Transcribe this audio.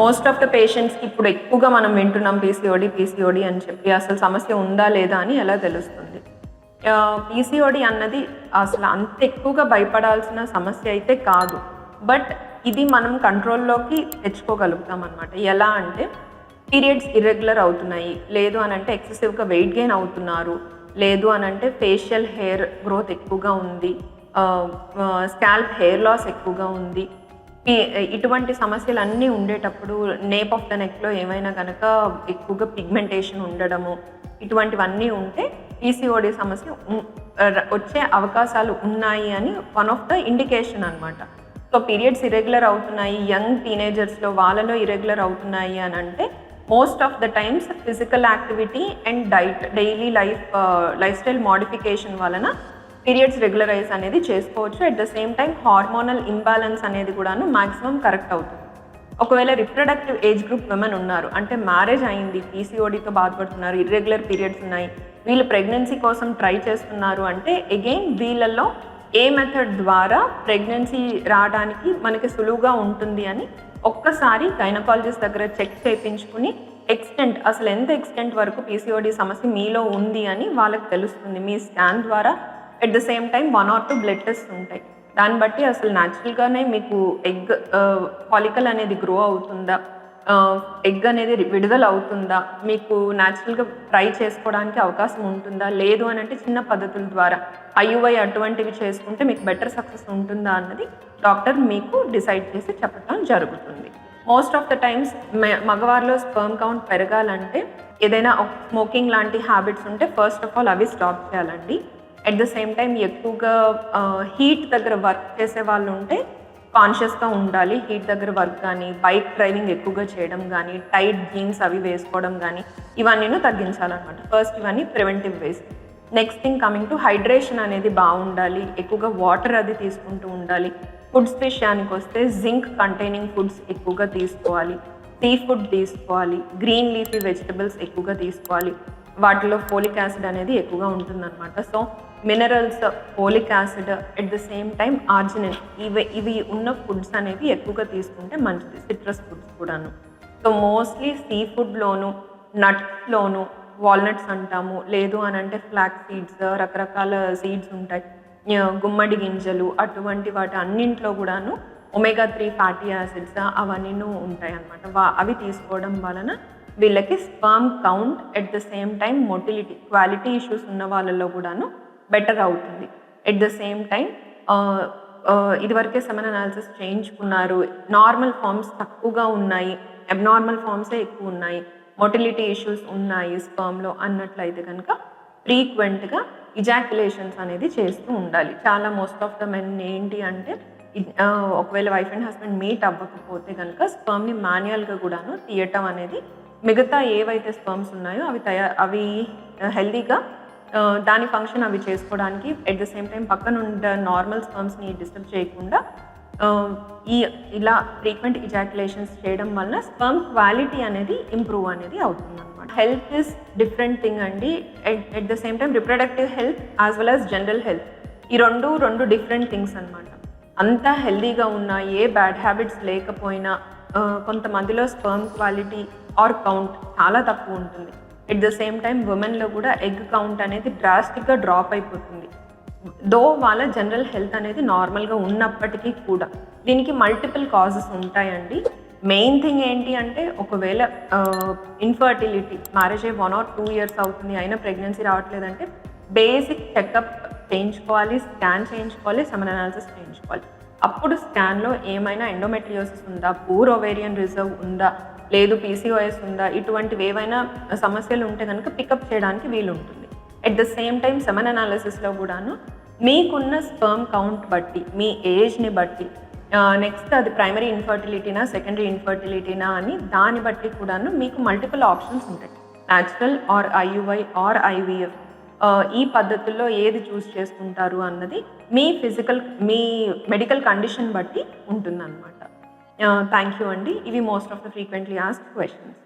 Most of the పేషెంట్స్కి ఇప్పుడు ఎక్కువగా మనం వింటున్నాం పీసీఓడి పీసీఓడి అని చెప్పి అసలు సమస్య ఉందా లేదా అని ఎలా తెలుస్తుంది? పీసీఓడి అన్నది అసలు అంత ఎక్కువగా భయపడాల్సిన సమస్య అయితే కాదు. బట్ ఇది మనం కంట్రోల్లోకి తెచ్చుకోగలుగుతాం అనమాట ఎలా అంటే పీరియడ్స్ ఇర్రెగ్యులర్ అవుతున్నాయి. లేదు అని అంటే ఎక్సెసివ్గా వెయిట్ గెయిన్ అవుతున్నారు. లేదు అని అంటే ఫేషియల్ హెయిర్ గ్రోత్ ఎక్కువగా ఉంది. స్కాల్ప్ హెయిర్ లాస్ ఎక్కువగా ఉంది. ఇటువంటి సమస్యలు అన్నీ ఉండేటప్పుడు నేప్ ఆఫ్ ద నెక్లో ఏమైనా కనుక ఎక్కువగా పిగ్మెంటేషన్ ఉండడము ఇటువంటివన్నీ ఉంటే పీసీఓడి సమస్య వచ్చే అవకాశాలు ఉన్నాయి అని వన్ ఆఫ్ ద ఇండికేషన్ అనమాట సో పీరియడ్స్ ఇరెగ్యులర్ అవుతున్నాయి. యంగ్ టీనేజర్స్లో వాళ్ళలో ఇరెగ్యులర్ అవుతున్నాయి అని అంటే most of the times physical activity and diet daily life life style modification వలన పీరియడ్స్ రెగ్యులరైజ్ అనేది చేసుకోవచ్చు. At the same time hormonal imbalance అనేది కూడాను మాక్సిమం కరెక్ట్ అవుతుంది. ఒకవేళ రిప్రొడక్టివ్ ఏజ్ గ్రూప్ విమెన్ ఉన్నారు అంటే మ్యారేజ్ అయింది పీసీఓడితో బాధపడుతున్నారు ఇర్రెగ్యులర్ పీరియడ్స్ ఉన్నాయి వీళ్ళు ప్రెగ్నెన్సీ కోసం ట్రై చేస్తున్నారు అంటే అగైన్ వీళ్ళల్లో ఏ మెథడ్ ద్వారా ప్రెగ్నెన్సీ రావడానికి మనకి సులువుగా ఉంటుంది అని ఒక్కసారి గైనకాలజిస్ట్ దగ్గర చెక్ చేయించుకుని ఎక్స్టెంట్ అసలు ఎంత ఎక్స్టెంట్ వరకు పీసీఓడి సమస్య మీలో ఉంది అని వాళ్ళకి తెలుస్తుంది. మీ స్కాన్ ద్వారా at the same time one or two blood test ఉంటాయి. దాన్ని బట్టి అసలు న్యాచురల్గానే మీకు ఎగ్ పాలికల్ అనేది గ్రో అవుతుందా? ఎగ్ అనేది విడుదల అవుతుందా మీకు న్యాచురల్గా ట్రై చేసుకోవడానికి అవకాశం ఉంటుందా? లేదు అని అంటే చిన్న పద్ధతుల ద్వారా. ఐయుఐ అటువంటివి చేసుకుంటే మీకు బెటర్ సక్సెస్ ఉంటుందా అన్నది డాక్టర్ మీకు డిసైడ్ చేసి చెప్పడం జరుగుతుంది. మోస్ట్ ఆఫ్ ద టైమ్స్ మగవారిలో స్పర్మ్ కౌంట్ పెరగాలంటే ఏదైనా స్మోకింగ్ లాంటి హ్యాబిట్స్ ఉంటే ఫస్ట్ ఆఫ్ ఆల్ అవి స్టాప్ చేయాలండి. అట్ ద సేమ్ టైం ఎక్కువగా హీట్ దగ్గర వర్క్ చేసే వాళ్ళు ఉంటే కాన్షియస్గా ఉండాలి. హీట్ దగ్గర వర్క్ కానీ బైక్ డ్రైవింగ్ ఎక్కువగా చేయడం కానీ టైట్ జీన్స్ అవి వేసుకోవడం కానీ ఇవన్నీ తగ్గించాలన్నమాట. ఫస్ట్ ఇవన్నీ preventive ways next thing coming to hydration అనేది బాగుండాలి. ఎక్కువగా వాటర్ అది తీసుకుంటూ ఉండాలి. ఫుడ్స్ విషయానికి వస్తే జింక్ కంటైనింగ్ ఫుడ్స్ ఎక్కువగా తీసుకోవాలి. సీ ఫుడ్ తీసుకోవాలి. గ్రీన్ లీఫీ వెజిటబుల్స్ ఎక్కువగా తీసుకోవాలి. వాటిలో ఫోలిక్ యాసిడ్ అనేది ఎక్కువగా ఉంటుందన్నమాట. So minerals folic acid at the same time arginine ఇవి ఇవి ఉన్న ఫుడ్స్ అనేవి ఎక్కువగా తీసుకుంటే మంచిది సిట్రస్ ఫుడ్స్ కూడాను. సో మోస్ట్లీ సీ ఫుడ్లోను నట్స్లోను వాల్నట్స్ అంటాము. లేదు అని అంటే ఫ్లాక్ సీడ్స్ రకరకాల సీడ్స్ ఉంటాయి. గుమ్మడి గింజలు అటువంటి వాటి అన్నింట్లో కూడాను ఒమేగా త్రీ ఫ్యాటీ యాసిడ్స్ అవన్నీ ఉంటాయి అన్నమాట వా- అవి తీసుకోవడం వలన వీళ్ళకి sperm count at the same time motility quality issues ఉన్న వాళ్ళలో కూడాను బెటర్ అవుతుంది. ఎట్ ద సేమ్ టైం ఇదివరకే సెమన్ అనాలిసిస్ చేయించుకున్నారు. నార్మల్ ఫామ్స్ తక్కువగా ఉన్నాయి అబ్నార్మల్ ఫామ్సే ఎక్కువ ఉన్నాయి మొటిలిటీ ఇష్యూస్ ఉన్నాయి స్పర్మ్లో అన్నట్లయితే కనుక ఫ్రీక్వెంట్గా ఇజాక్యులేషన్స్ అనేది చేస్తూ ఉండాలి. చాలా మోస్ట్ ఆఫ్ ద మెన్ ఏంటి అంటే ఒకవేళ వైఫ్ అండ్ హస్బెండ్ మీట్ అవ్వకపోతే కనుక స్పర్మ్ని మాన్యువల్గా కూడాను తీయటం అనేది మిగతా ఏవైతే స్పర్మ్స్ ఉన్నాయో అవి తయా అవి హెల్దీగా దాని ఫంక్షన్ అవి చేసుకోవడానికి ఎట్ ద సేమ్ టైం పక్కన ఉండే నార్మల్ స్పర్మ్స్ని డిస్టర్బ్ చేయకుండా ఈ ఇలా ఫ్రీక్వెంట్ ఇజాక్యులేషన్స్ చేయడం వలన స్పర్మ్ క్వాలిటీ అనేది ఇంప్రూవ్ అనేది అవుతుంది అనమాట హెల్త్ ఇస్ డిఫరెంట్ థింగ్ అండి at the same time reproductive health as well as general health ఈ రెండు రెండు డిఫరెంట్ థింగ్స్ అనమాట అంతా హెల్దీగా ఉన్న ఏ బ్యాడ్ హ్యాబిట్స్ లేకపోయినా కొంతమందిలో స్పర్మ్ క్వాలిటీ ఆర్ కౌంట్ చాలా తక్కువ ఉంటుంది. ఎట్ ద సేమ్ టైం ఉమెన్లో కూడా ఎగ్ కౌంట్ అనేది డ్రాస్టిక్గా డ్రాప్ అయిపోతుంది. దో వాళ్ళ జనరల్ హెల్త్ అనేది నార్మల్గా ఉన్నప్పటికీ కూడా దీనికి మల్టిపుల్ కాజెస్ ఉంటాయండి. మెయిన్ థింగ్ ఏంటి అంటే ఒకవేళ ఇన్ఫర్టిలిటీ మ్యారేజ్ అయ్యి వన్ ఆర్ టూ ఇయర్స్ అవుతుంది అయినా ప్రెగ్నెన్సీ రావట్లేదంటే బేసిక్ చెకప్ చేయించుకోవాలి స్కాన్ చేయించుకోవాలి సెమన్ అనాలిసిస్ చేయించుకోవాలి. అప్పుడు స్కాన్లో ఏమైనా ఎండోమెట్రియోసిస్ ఉందా పూర్ ఒవేరియన్ రిజర్వ్ ఉందా లేదు పీసీఓఎస్ ఉందా ఇటువంటివి ఏవైనా సమస్యలు ఉంటే కనుక పికప్ చేయడానికి వీలు ఉంటుంది at the same time semen అనాలిసిస్లో కూడాను మీకున్న స్పర్మ్ కౌంట్ బట్టి మీ ఏజ్ని బట్టి నెక్స్ట్ అది ప్రైమరీ ఇన్ఫర్టిలిటీనా సెకండరీ ఇన్ఫర్టిలిటీనా అని దాన్ని బట్టి కూడాను మీకు మల్టిపుల్ ఆప్షన్స్ ఉంటాయి. Natural or IUI or IVF ఈ పద్ధతుల్లో ఏది చూస్ చేసుకుంటారు అన్నది మీ ఫిజికల్ మీ మెడికల్ కండిషన్ బట్టి ఉంటుందన్నమాట. థ్యాంక్ యూ అండి ఇవి most of the frequently asked questions